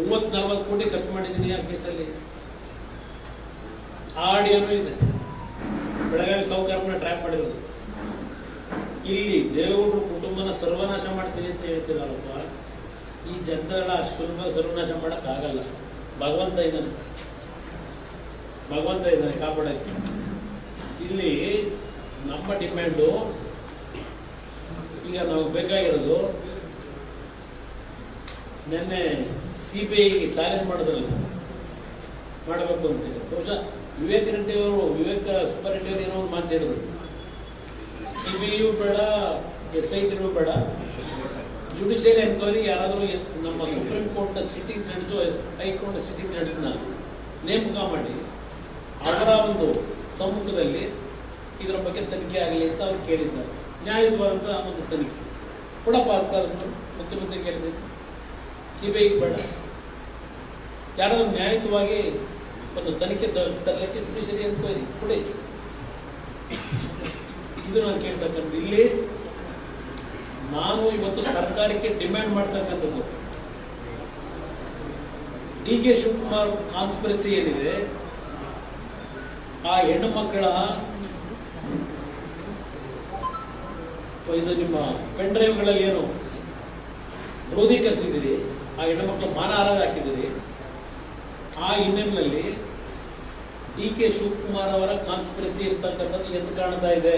ಮೂವತ್ ನಲ್ವತ್ತು ಕೋಟಿ ಖರ್ಚು ಮಾಡಿದ್ದೀನಿ ಆ ಕೇಸಲ್ಲಿ ಆಡಿಯೋನು ಇದೆ. ಬೆಳಗಾವಿ ಸಾಹುಕಾರನ ಟ್ರ್ಯಾಪ್ ಮಾಡಿರೋದು. ಇಲ್ಲಿ ದೇವರು ಕುಟುಂಬನ ಸರ್ವನಾಶ ಮಾಡ್ತೀನಿ ಅಂತ ಹೇಳ್ತಿರಲ್ಲಪ್ಪ ಈ ಜನತೆಗಳ ಅಷ್ಟು ಸುಲಭ ಸರ್ವನಾಶ ಮಾಡಕ್ ಆಗಲ್ಲ ಭಗವಂತ ಇದ್ದಾನೆ. ಭಗವಂತ ಇದ್ದಾನೆ, ಕಾಪಾಡಕ್ಕೆ. ಇಲ್ಲಿ ನಮ್ಮ ಡಿಮ್ಯಾಂಡು ಈಗ ನಾವು ಬೇಕಾಗಿರೋದು ನಿನ್ನೆ ಸಿ ಬಿ ಐಗೆ ಚಾಲೆಂಜ್ ಮಾಡೋದ್ರಲ್ಲ ಮಾಡಬೇಕು ಅಂತೇಳಿ ಬಹುಶಃ ವಿವೇಕ್ ರೆಡ್ಡಿ ಅವರು, ವಿವೇಕ ಅವರು ಏನೋ ಒಂದು ಮಾತು ಹೇಳಿದ್ರು. ಸಿ ಬಿ ಐಯು ಬೇಡ. ಎಸ್ ಐ ಟಿನೂ ಬೇಡ ಜುಡಿಷಿಯಲ್ ಎನ್ಕ್ವೈರಿ ಯಾರಾದರೂ ನಮ್ಮ ಸುಪ್ರೀಂ ಕೋರ್ಟ್ನ ಸಿಟ್ಟಿಂಗ್ ಜಡ್ಜು ಹೈಕೋರ್ಟ್ನ ಸಿಟ್ಟಿಂಗ್ ಜಡ್ಜ್ನ ನೇಮಕ ಮಾಡಿ, ಅವರ ಒಂದು ಸಮ್ಮುಖದಲ್ಲಿ ಇದರ ಬಗ್ಗೆ ತನಿಖೆ ಆಗಲಿ ಅಂತ ಅವ್ರು ಕೇಳಿದ್ದಾರೆ. ನ್ಯಾಯಯುತವಾದಂಥ ಒಂದು ತನಿಖೆ. ಕೂಡ ಅದನ್ನು ಮುಖ್ಯಮಂತ್ರಿ ಕೇಳಿದೆ ಸಿ ಬಿ ಬೇಡ. ಯಾರಾದ್ರೂ ನ್ಯಾಯಯುತವಾಗಿ ಒಂದು ತನಿಖೆ ತರಲಿಕ್ಕೆ ತರಲಿಕ್ಕೆ ಅಂತ ಕೊಡಿ. ಇದು ನಾನು ಕೇಳ್ತಕ್ಕಂಥದ್ದು. ಇಲ್ಲಿ ನಾನು ಇವತ್ತು ಸರ್ಕಾರಕ್ಕೆ ಡಿಮ್ಯಾಂಡ್ ಮಾಡ್ತಕ್ಕಂಥದ್ದು. ಡಿ ಕೆ ಶಿವಕುಮಾರ್ ಕಾನ್ಸ್ಪಿರಸಿ ಏನಿದೆ, ಆ ಹೆಣ್ಣು ಮಕ್ಕಳ ಇದು ನಿಮ್ಮ ಪೆನ್ ಡ್ರೈವ್ಗಳಲ್ಲಿ ಏನು ಕ್ರೋಧೀಕರಿಸಿದಿರಿ ಆ ಹೆಣ್ಣು ಮಾನ ಆರಾಗ ಹಾಕಿದ್ದೀರಿ. ಆ ಹಿನ್ನೆಲೆಯಲ್ಲಿ ಡಿ ಕೆ ಶಿವಕುಮಾರ್ ಅವರ ಕಾನ್ಸ್ಪಿರಸಿ ಇರ್ತಕ್ಕಂಥದ್ದು ಎದ್ದು ಕಾಣ್ತಾ ಇದೆ.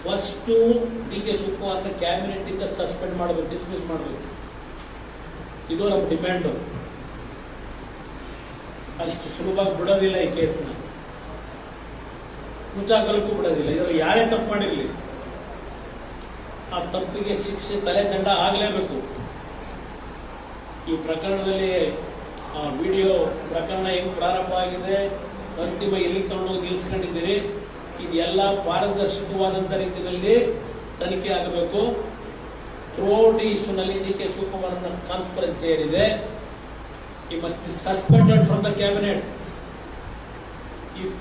ಫಸ್ಟು ಡಿ ಕೆ ಶಿವಕುಮಾರ್ನ ಕ್ಯಾಬಿನೆಟ್ ಇಂದ ಸಸ್ಪೆಂಡ್ ಮಾಡಬೇಕು ಡಿಸ್ಮಿಸ್ ಮಾಡಬೇಕು. ಇದು ನಮ್ಮ ಡಿಮ್ಯಾಂಡು ಅಷ್ಟು ಸುಲಭವಾಗಿ ಬಿಡೋದಿಲ್ಲ ಈ ಕೇಸ್ನ ಮುಚ್ಚಾಕಲಕ್ಕೂ ಬಿಡೋದಿಲ್ಲ. ಇದರಲ್ಲಿ ಯಾರೇ ತಪ್ಪು ಮಾಡಿರಲಿ. ಆ ತಪ್ಪಿಗೆ ಶಿಕ್ಷೆ ತಲೆ ದಂಡ ಆಗಲೇಬೇಕು. ಈ ಪ್ರಕರಣದಲ್ಲಿ ವಿಡಿಯೋ ಪ್ರಕರಣ ಹೆಂಗೆ ಪ್ರಾರಂಭ ಆಗಿದೆ, ಅಂತಿಮ ಎಲ್ಲಿ ತಗೊಂಡೋಗಿ ನಿಲ್ಸ್ಕೊಂಡಿದ್ದೀರಿ, ಇದೆಲ್ಲ ಪಾರದರ್ಶಕವಾದಂಥ ರೀತಿಯಲ್ಲಿ ತನಿಖೆ ಆಗಬೇಕು. ಥ್ರೂಔಟ್ ಈ ಇಶ್ಯೂನಲ್ಲಿ ಡಿ ಕೆ ಶಿವಕುಮಾರ್ ಕಾನ್ಸ್ಪರೆನ್ಸಿ ಏನಿದೆ ಈ must be suspended from the cabinet if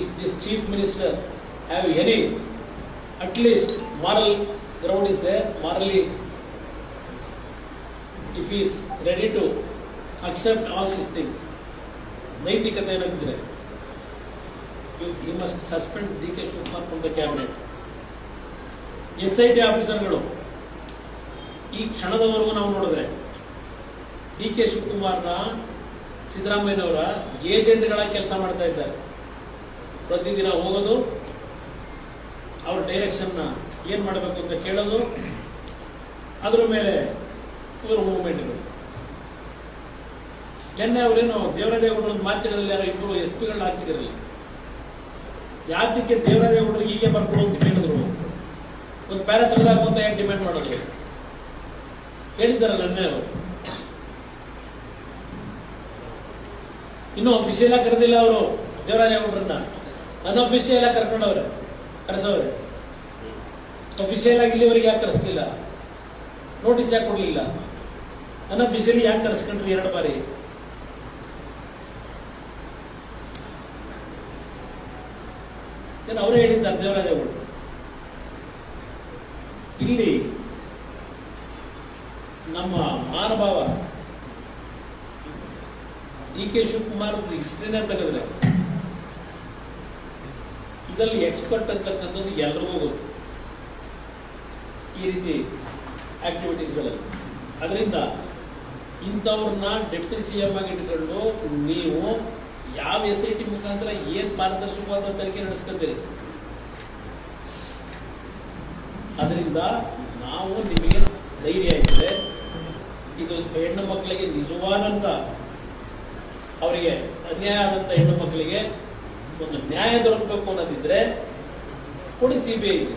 if this chief minister have any at least moral ground there, morally, morally if is ready to accept all these things ನೈತಿಕತೆ ಏನಾಗ್ತಿದೆ you must suspend D K Shivakumar from the cabinet S I T ಆಫೀಸರ್ಗಳು ಈ ಕ್ಷಣದವರೆಗೂ ನಾವು ನೋಡಿದ್ರೆ D K ಶಿವಕುಮಾರ್ನ ಸಿದ್ದರಾಮಯ್ಯನವರ ಏಜೆಂಟ್ಗಳ ಕೆಲಸ ಮಾಡ್ತಾ ಇದ್ದಾರೆ. ಪ್ರತಿದಿನ ಹೋಗೋದು ಅವ್ರ ಡೈರೆಕ್ಷನ್ನ ಏನ್ ಮಾಡಬೇಕು ಅಂತ ಕೇಳೋದು, ಅದ್ರ ಮೇಲೆ ಇವರು ಇರೋದು. ನಿನ್ನೆ ಅವರೇನು ದೇವರಾಜೇಗೌಡರ ಮಾತಿನಲ್ಲಿ ಯಾರೋ ಇಬ್ಬರು ಎಸ್ ಪಿಗಳನ್ನ ಹಾಕಿದಿರಲಿಲ್ಲ ಯಾತಕ್ಕೆ ದೇವರಾಜೇಗೌಡರು ಹೀಗೆ ಬರ್ಕೊಡು ಅಂತ ಕೇಳಿದ್ರು. ಒಂದು ಪ್ಯಾರ ತೆಗೆದಾಕು ಅಂತ ಯಾಕೆ ಡಿಮ್ಯಾಂಡ್ ಮಾಡೋದು? ಹೇಳಿದ್ದಾರಲ್ಲ ನಿನ್ನೆ ಅವರು. ಇನ್ನೂ ಅಫಿಷಿಯಲ್ ಆಗಿ ಕರೆದಿಲ್ಲ ಅವರು ದೇವರಾಜೇಗೌಡರನ್ನ. ಅನ್ಅಫಿಷಿಯಲ್ ಆಗಿ ಕರ್ಕೊಂಡವ್ರೆ. ಕರೆಸವ್ರೆ. ಅಫಿಷಿಯಲ್ ಆಗಿ ಇಲ್ಲಿವರೆಗೆ ಯಾಕೆ ಕರೆಸ್ತಿಲ್ಲ ನೋಟಿಸ್ ಯಾಕೆ ಕೊಡಲಿಲ್ಲ? ಅನ್ಅಫಿಷಿಯಲಿ ಯಾಕೆ ಕರೆಸ್ಕೊಂಡ್ರಿ ಎರಡು ಬಾರಿ? ಅವರೇ ಹೇಳಿದ್ದಾರೆ ದೇವರಾಜೇಗೌಡರು ಇಲ್ಲಿ ನಮ್ಮ ಮಹಾನುಭಾವ ಡಿ ಕೆ ಶಿವಕುಮಾರ್ ಹಿಸ್ಟ್ರಿನೇ ತೆಗೆದ್ರೆ, ಇದರಲ್ಲಿ ಎಕ್ಸ್ಪರ್ಟ್ ಅಂತಕ್ಕಂಥದ್ದು ಎಲ್ರಿಗೂ ಗೊತ್ತು. ಈ ರೀತಿ ಆಕ್ಟಿವಿಟೀಸ್ಗಳಲ್ಲಿ ಅದರಿಂದ ಇಂಥವ್ರನ್ನ ಡೆಪ್ಟಿ ಸಿ ಎಂ ಆಗಿ ಇಟ್ಕೊಂಡು ನೀವು ಯಾವ ಎಸ್ ಐ ಟಿ ಮುಖಾಂತರ ಏನ್ ಪಾರದರ್ಶಕವಾದ ತನಿಖೆ ನಡೆಸ್ಕೊತೀರಿ ಅದರಿಂದ ನಾವು ನಿಮಗೆ ಧೈರ್ಯ ಆಗಿದೆ ಇದು ಹೆಣ್ಣು ಮಕ್ಕಳಿಗೆ ನಿಜವಾದಂತ ಅವರಿಗೆ ಅನ್ಯಾಯ ಆದಂತ ಹೆಣ್ಣು ಮಕ್ಕಳಿಗೆ ಒಂದು ನ್ಯಾಯ ದೊರಕಬೇಕು ಅನ್ನೋದಿದ್ರೆ ಕೊಡಿ ಸಿ ಬಿ ಐಗೆ